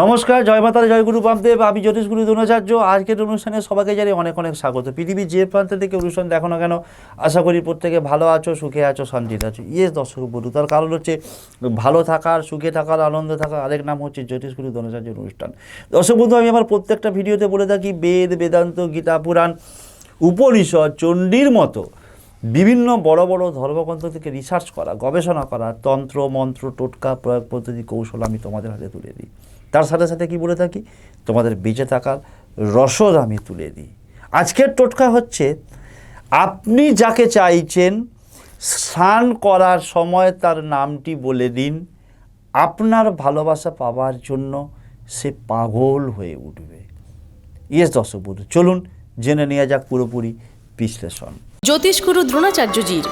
নমস্কার, জয় মাতার জয় গুরু বামদেব। আমি জ্যোতিষ গুরু দ্রোণাচার্য। আজকের অনুষ্ঠানে সবাইকে জানিয়ে অনেক অনেক স্বাগত। পৃথিবীর যে প্রান্ত থেকে অনুষ্ঠান দেখো না কেন, আশা করি প্রত্যেকে ভালো আছো, সুখে আছো, শান্তিতে আছো। ইয়ে দর্শক বন্ধু, তার কারণ হচ্ছে ভালো থাকার, সুখে থাকার, আনন্দে থাকার আরেক নাম হচ্ছে জ্যোতিষ গুরু দ্রোণাচার্যের অনুষ্ঠান। দর্শক বন্ধু, আমি আমার প্রত্যেকটা ভিডিওতে বলে থাকি, বেদ, বেদান্ত, গীতা, পুরাণ, উপনিষদ, চণ্ডীর মতো বিভিন্ন বড় বড় ধর্মগ্রন্থ থেকে রিসার্চ করা, গবেষণা করা, তন্ত্র, মন্ত্র, টোটকা, প্রয়োগ পদ্ধতি, কৌশল আমি তোমাদের হাতে তুলে দিই। তার সাথে সাথে কি বলে থাকি? তোমাদের বেঁচে থাকার রসদ আমি তুলে দিই। আজকের টোটকা হচ্ছে, আপনি যাকে চাইছেন, স্নান করার সময় তার নামটি বলে দিন। আপনার ভালোবাসা পাওয়ার জন্য সে পাগল হয়ে উঠবে। ইয়েস দর্শক বন্ধু চলুন জেনে নেওয়া যাক পুরোপুরি বিশ্লেষণ। জ্যোতিষগুরু দ্রোণাচার্যজির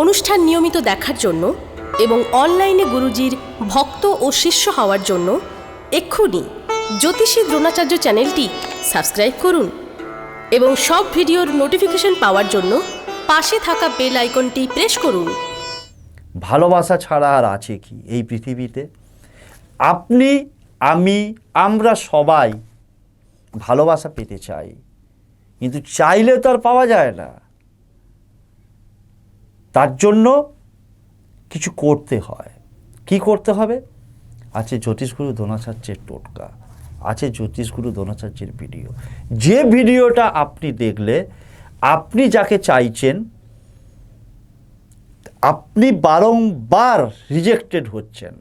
অনুষ্ঠান নিয়মিত দেখার জন্য এবং অনলাইনে গুরুজির ভক্ত ও শিষ্য হওয়ার জন্য এক্ষুনি জ্যোতিষী দ্রোণাচার্য চ্যানেলটি সাবস্ক্রাইব করুন এবং সব ভিডিওর নোটিফিকেশন পাওয়ার জন্য পাশে থাকা বেল আইকনটি প্রেস করুন। ভালোবাসা ছাড়া আর আছে কি এই পৃথিবীতে? আপনি, আমি, আমরা সবাই ভালোবাসা পেতে চাই, কিন্তু চাইলে তো আর পাওয়া যায় না। তার জন্য কিছু করতে হয়। কি করতে হবে? আছে জ্যোতিষগুরু দ্রোণাচার্যের টোটকা, আছে জ্যোতিষগুরু দ্রোণাচার্যের ভিডিও। যে ভিডিওটা আপনি দেখলে, আপনি যাকে চাইছেন, আপনি বারংবার রিজেক্টেড হচ্ছেন।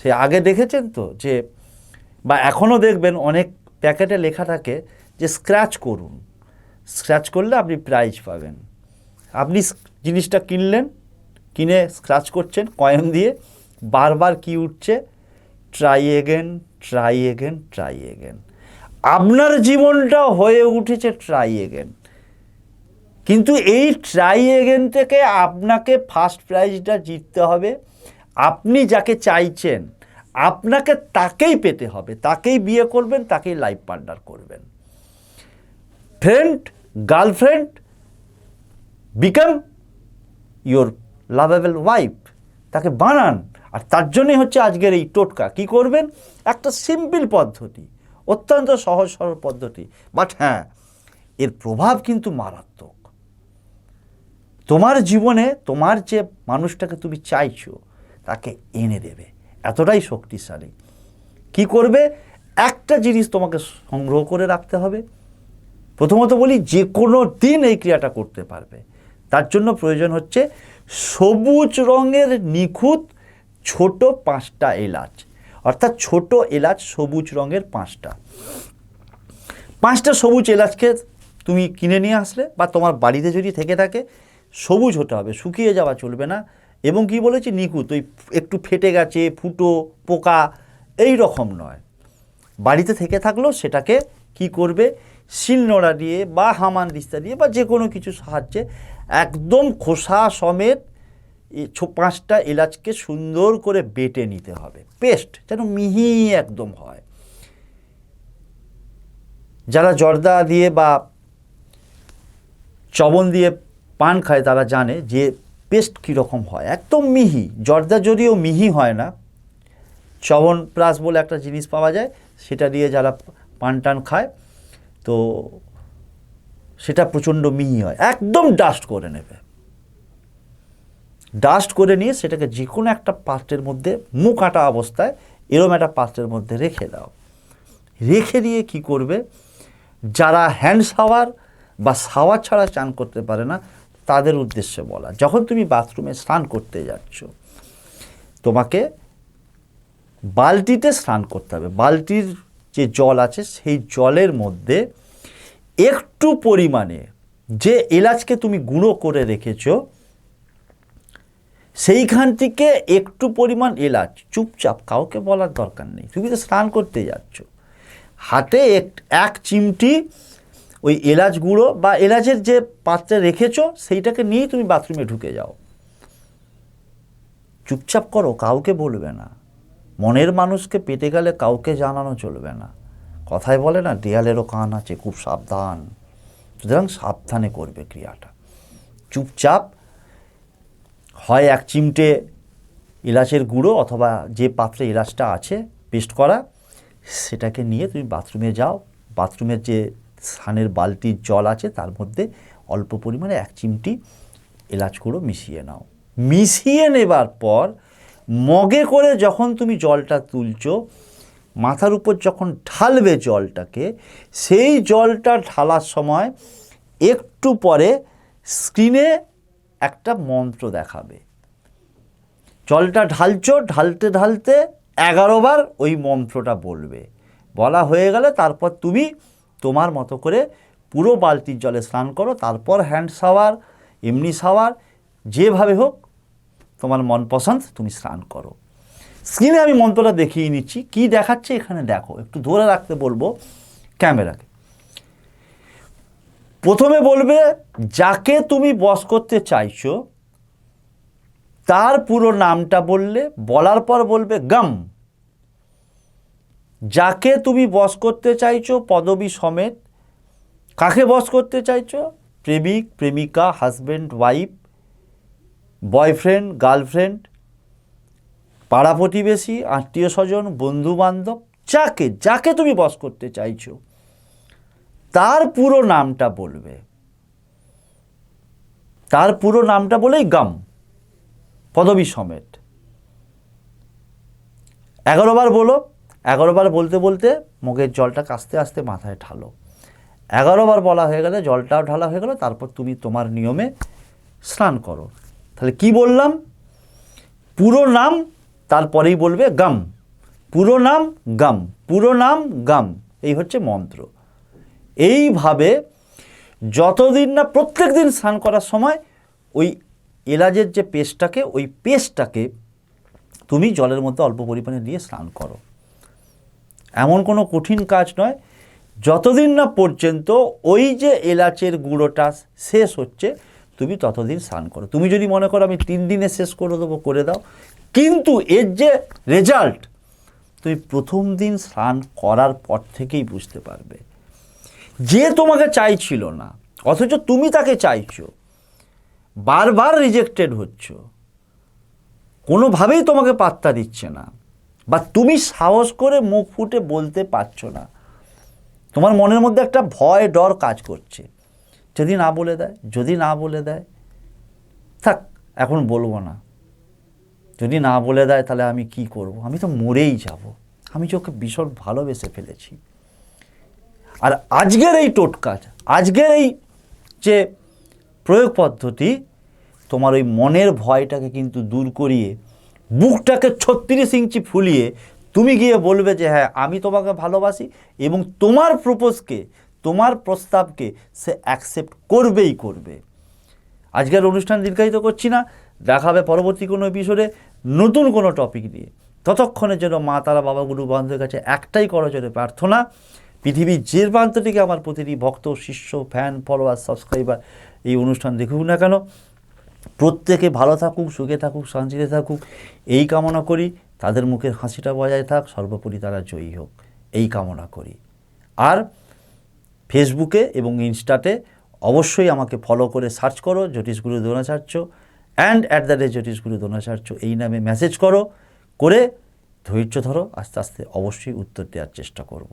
সে আগে দেখেছেন তো যে, বা এখনও দেখবেন অনেক প্যাকেটে লেখা থাকে যে স্ক্র্যাচ করুন। স্ক্র্যাচ করলে আপনি প্রাইজ পাবেন। আপনি জিনিসটা কিনলেন, কিনে স্ক্র্যাচ করছেন কয়েন দিয়ে বারবার কি উঠছে? Try again try again try again আপনার জীবনটা হয়ে উঠেছে ট্রাই এগেন কিন্তু এই ট্রাই এগেন থেকে আপনাকে ফার্স্ট প্রাইজটা জিততে হবে। আপনি যাকে চাইছেন, আপনাকে তাকেই পেতে হবে। তাকেই বিয়ে করবেন, তাকেই লাইফ পার্টনার করবেন। Friend girlfriend become your lovable wife তাকে বানান। আর তার জন্যই হচ্ছে আজকের এই টোটকা। কি করবেন? একটা সিম্পল পদ্ধতি, অত্যন্ত সহজ, সরল পদ্ধতি। বাট হ্যাঁ এর প্রভাব কিন্তু মারাত্মক। তোমার জীবনে তোমার যে মানুষটাকে তুমি চাইছো, তাকে এনে দেবে। এতটাই শক্তিশালী। কি করবে? একটা জিনিস তোমাকে সংগ্রহ করে রাখতে হবে। প্রথমত বলি, যে কোনো দিন এই ক্রিয়াটা করতে পারবে। তার জন্য প্রয়োজন হচ্ছে সবুজ রঙের নিখুঁত ছোট পাঁচটা এলাচ, অর্থাৎ ছোট এলাচ সবুজ রঙের পাঁচটা। পাঁচটা সবুজ এলাচকে তুমি কিনে নিয়ে আসলে বা তোমার বাড়িতে যদি থেকে থাকে, সবুজ হতে হবে, শুকিয়ে যাওয়া চলবে না। এবং কি বলেছি, নিখুঁত, ওই একটু ফেটে গেছে, ফুটো, পোকা, এই রকম নয়। বাড়িতে থেকে থাকলেও সেটাকে কি করবে, শিলনোড়া দিয়ে বা হামান দিস্তা দিয়ে বা যে কোনো কিছু সাহায্যে একদম খোসা সমেত পাঁচটা এলাচকে সুন্দর করে বেটে নিতে হবে। পেস্ট যেন মিহি একদম হয়। যারা জর্দা দিয়ে বা চবন দিয়ে পান খায়, তারা জানে যে পেস্ট কীরকম হয়। একদম মিহি। জর্দা যদিও মিহি হয় না, চবন প্লাস বলে একটা জিনিস পাওয়া যায়, সেটা দিয়ে যারা পান টান খায়, তো সেটা প্রচণ্ড মিহি হয়। একদম ডাস্ট করে নেবে। ডাস্ট করে নিয়ে সেটাকে যে কোনো একটা পাত্রের মধ্যে মুখ আটা অবস্থায় এরম একটা পাত্রের মধ্যে রেখে দাও। রেখে দিয়ে কি করবে? যারা হ্যান্ড শাওয়ার বা শাওয়ার ছাড়া চান করতে পারে না, তাদের উদ্দেশ্যে বলা। যখন তুমি বাথরুমে স্নান করতে যাচ্ছ, তোমাকে বালতিতে স্নান করতে হবে। বালতির যে জল আছে, সেই জলের মধ্যে একটু পরিমাণে যে এলাচকে তুমি গুঁড়ো করে রেখেছো সেইখান থেকে একটু পরিমাণ এলাচ, চুপচাপ, কাউকে বলার দরকার নেই। তুমি তো স্নান করতে যাচ্ছ। হাতে এক এক চিমটি ওই এলাচ গুঁড়ো বা এলাচের যে পাত্রে রেখেছো, সেইটাকে নিয়েই তুমি বাথরুমে ঢুকে যাও। চুপচাপ করো, কাউকে বলবে না। মনের মানুষকে পেতে গেলে কাউকে জানানো চলবে না। কথায় বলে না, দেয়ালেরও কান আছে, খুব সাবধান। সুতরাং সাবধানে করবে ক্রিয়াটা। চুপচাপ হয় এক চিমটে এলাচের গুঁড়ো অথবা যে পাত্রে এলাচটা আছে পেস্ট করা, সেটাকে নিয়ে তুমি বাথরুমে যাও। বাথরুমের যে স্নানের বালতির জল আছে, তার মধ্যে অল্প পরিমাণে এক চিমটি এলাচ গুঁড়ো মিশিয়ে নাও। মিশিয়ে নেবার পর মগে করে যখন তুমি জলটা তুলছো, মাথার উপর যখন ঢালবে জলটাকে, সেই জলটা ঢালার সময় একটু পরে স্ক্রিনে একটা মন্ত্র দেখাবে। জলটা ঢালছো, ঢালতে ঢালতে এগারো বার ওই মন্ত্রটা বলবে। বলা হয়ে গেলে তারপর তুমি তোমার মতো করে পুরো বালতির জলে স্নান করো, তারপর হ্যান্ড শাওয়ার এমনি শাওয়ার যেভাবে হোক তোমার মন পছন্দ তুমি স্নান করো। স্ক্রিনে আমি মন্ত্রটা দেখিয়ে নিচ্ছি। কি দেখাচ্ছে এখানে দেখো, একটু ধরে রাখতে বলব ক্যামেরাকে। প্রথমে বলবে, যাকে তুমি বস করতে চাইছো, তার পুরো নামটা বললে, বলার পর বলবে, গম। যাকে তুমি বস করতে চাইছো, পদবী সমেত, কাকে বস করতে চাইছো? প্রেমিক, প্রেমিকা হাজব্যান্ড ওয়াইফ বয়ফ্রেন্ড গার্লফ্রেন্ড পাড়া প্রতিবেশী, আত্মীয় স্বজন বন্ধু বান্ধব যাকে যাকে তুমি বস করতে চাইছো। তার পুরো নামটা বলবে। তার পুরো নামটা বলেই গাম, পদবী সমেত। এগারো বার বলো, এগারো বার বলতে বলতে মুখের জলটা কাস্তে আস্তে মাথায় ঢালো। এগারো বার বলা হয়ে গেলে জলটাও ঢালা হয়ে গেল, তারপর তুমি তোমার নিয়মে স্নান করো। তাহলে কি বললাম? পুরো নাম তারপরেই বলবে গাম। পুরো নাম গাম, পুরো নাম গাম, এই হচ্ছে মন্ত্র। এইভাবে যতদিন না প্রত্যেক দিন স্নান করার সময় ওই এলাচের যে পেস্টটাকে, ওই পেস্টটাকে তুমি জলের মধ্যে অল্প পরিমাণে দিয়ে স্নান করো। এমন কোনো কঠিন কাজ নয়। যতদিন না পর্যন্ত ওই যে এলাচের গুঁড়োটা শেষ হচ্ছে, তুমি ততদিন স্নান করো। তুমি যদি মনে করো আমি তিন দিনে শেষ করে দেবো, করে দাও, কিন্তু এর যে রেজাল্ট, তুমি প্রথম দিন স্নান করার পর থেকেই বুঝতে পারবে। যে তোমাকে চাইছিল না, অথচ তুমি তাকে চাইছো, বারবার রিজেক্টেড হচ্ছ, কোনোভাবেই তোমাকে পাত্তা দিচ্ছে না বা তুমি সাহস করে মুখ ফুটে বলতে পারছ না। তোমার মনের মধ্যে একটা ভয়, ডর কাজ করছে। যদি না বলে দেয়, যদি না বলে দেয়, থাক, এখন বলব না। যদি না বলে দেয়, তাহলে আমি কি করব? আমি তো মরেই যাব। আমি ওকে ভীষণ ভালোবেসে ফেলেছি। আর আজকের এই টোটকাজ আজকের এই যে প্রয়োগ পদ্ধতি, তোমার ওই মনের ভয়টাকে কিন্তু দূর করিয়ে, বুকটাকে ছত্রিশ ইঞ্চি ফুলিয়ে তুমি গিয়ে বলবে যে হ্যাঁ আমি তোমাকে ভালোবাসি এবং তোমার প্রপোজকে, তোমার প্রস্তাবকে সে অ্যাকসেপ্ট করবেই করবে। আজকের অনুষ্ঠান দীর্ঘায়িত করছি না দেখাবে পরবর্তী কোনো এপিসোডে নতুন কোনো টপিক নিয়ে। ততক্ষণের জন্য মা তারা বাবা গুরু বান্ধবের কাছে একটাই করজনে প্রার্থনা পৃথিবীর যে প্রান্ত থেকে আমার প্রতিটি ভক্ত, শিষ্য ফ্যান ফলোয়ার সাবস্ক্রাইবার এই অনুষ্ঠান দেখুক না কেন, প্রত্যেকে ভালো থাকুক, সুখে থাকুক, শান্তিতে থাকুক, এই কামনা করি। তাদের মুখের হাসিটা বজায় থাক, সর্বোপরি তারা জয়ী হোক। এই কামনা করি। আর ফেসবুকে এবং ইনস্টাতে অবশ্যই আমাকে ফলো করে সার্চ করো Jyotishguru Dronacharya and at the rate Jyotishguru Dronacharya এই নামে মেসেজ করো, করে ধৈর্য ধরো, আস্তে আস্তে অবশ্যই উত্তর দেওয়ার চেষ্টা করব।